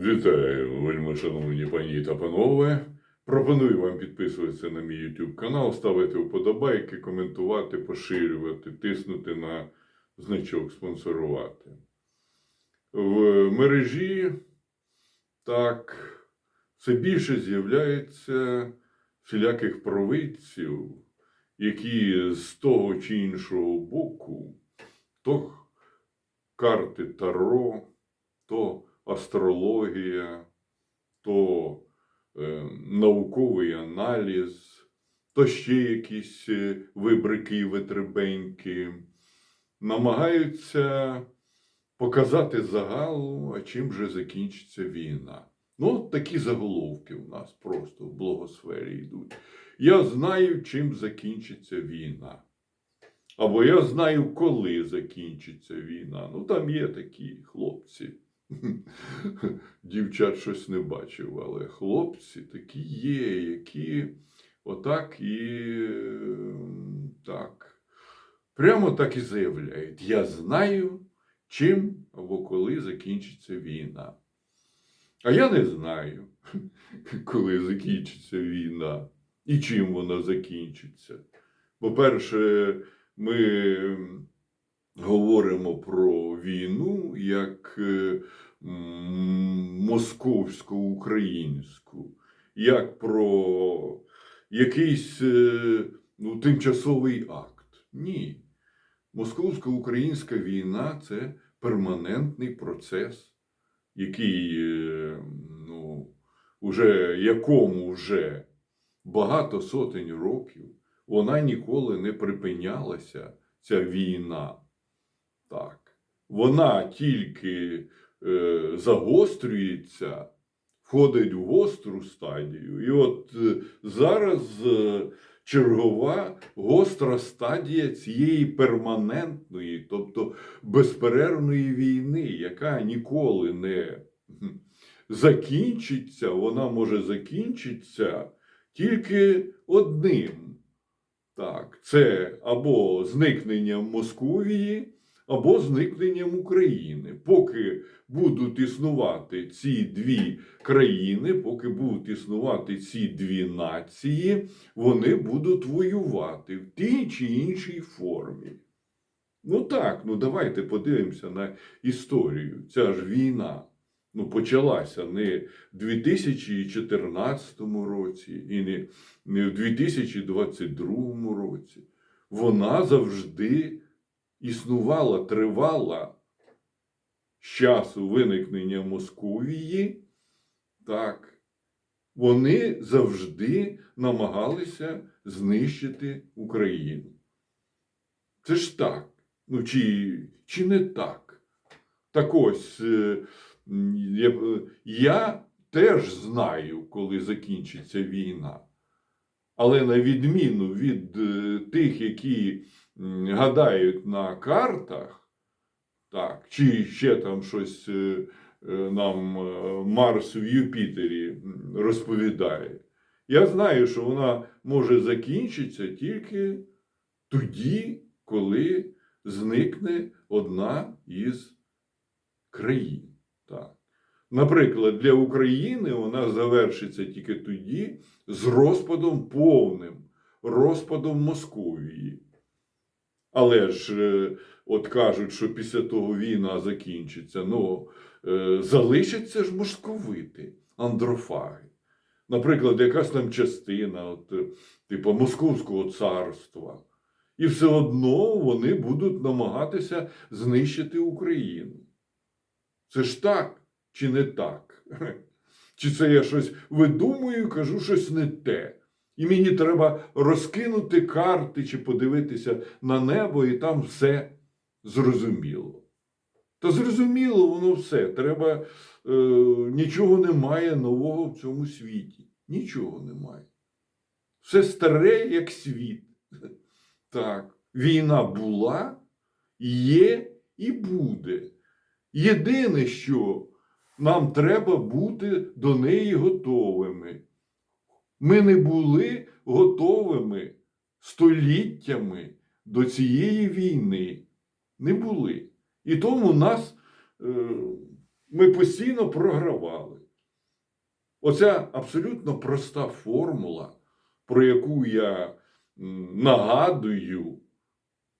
Вітаю, вельми шановні пані та панове. Пропоную вам підписуватися на мій YouTube канал, ставити вподобайки, коментувати, поширювати, тиснути на значок спонсорувати. В мережі так все більше з'являється всіляких провидців, які з того чи іншого боку, то карти Таро, то астрологія, то е, науковий аналіз, то ще якісь е, вибрики витребеньки, намагаються показати загалу, а чим же закінчиться війна. Ну, такі заголовки у нас просто в блогосфері йдуть. Я знаю, чим закінчиться війна. Або я знаю, коли закінчиться війна. Ну, там є такі хлопці. Дівчат щось не бачив, але хлопці такі є, які отак і так. Прямо так і заявляють: Я знаю, чим або коли закінчиться війна. А я не знаю, коли закінчиться війна і чим вона закінчиться. По-перше, ми говоримо про війну як е, московсько-українську, як про якийсь е, ну, тимчасовий акт. Ні. Московсько-українська війна це перманентний процес, який, е, ну, уже, якому вже багато сотень років вона ніколи не припинялася, ця війна. Так. Вона тільки е, загострюється, входить в гостру стадію. І от е, зараз е, чергова гостра стадія цієї перманентної, тобто безперервної війни, яка ніколи не закінчиться, вона може закінчитися тільки одним. Так, це або зникненням Московії, або зникненням України. Поки будуть існувати ці дві країни, поки будуть існувати ці дві нації, вони будуть воювати в тій чи іншій формі. Ну так, ну давайте подивимося на історію. Ця ж війна ну, почалася не в 2014 році і не, не в 2022 році. Вона завжди існувала, тривала з часу виникнення Московії. Так, вони завжди намагалися знищити Україну. Це ж так. Ну, чи, чи не так? Так ось, е, я, теж знаю, коли закінчиться війна. Але на відміну від е, тих, які гадають на картах, так, чи ще там щось е, е, нам е, Марс в Юпітері розповідає, я знаю, що вона може закінчитися тільки тоді, коли зникне одна із країн. Так. Наприклад, для України вона завершиться тільки тоді з розпадом повним, розпадом Московії. Але ж, е, от кажуть, що після того війна закінчиться, ну, е, залишаться ж московити, андрофаги. Наприклад, якась там частина, от, е, типу Московського царства. І все одно вони будуть намагатися знищити Україну. Це ж так чи не так? Чи це я щось видумую, кажу щось не те. І мені треба розкинути карти чи подивитися на небо, і там все зрозуміло. Та зрозуміло воно все. Треба, е, нічого немає нового в цьому світі. Нічого немає. Все старе, як світ. Так, війна була, є і буде. Єдине, що нам треба бути до неї готовими. Ми не були готовими століттями до цієї війни. Не були. І тому нас е, ми постійно програвали. Оця абсолютно проста формула, про яку я нагадую,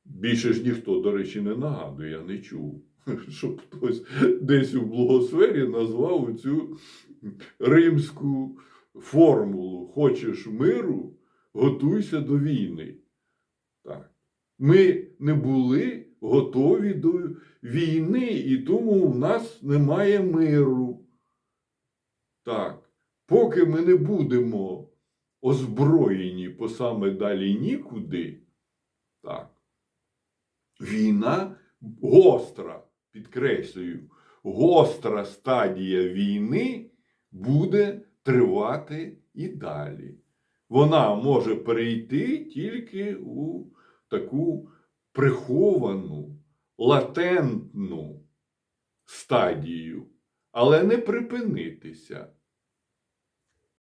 більше ж ніхто, до речі, не нагадує, я не чув, щоб хтось десь у благосфері назвав цю римську формулу: хочеш миру, готуйся до війни. Так. Ми не були готові до війни, і тому в нас немає миру. Так. Поки ми не будемо озброєні по саме далі нікуди, так. Війна гостра, підкреслюю, гостра стадія війни буде тривати і далі. Вона може перейти тільки у таку приховану, латентну стадію, але не припинитися.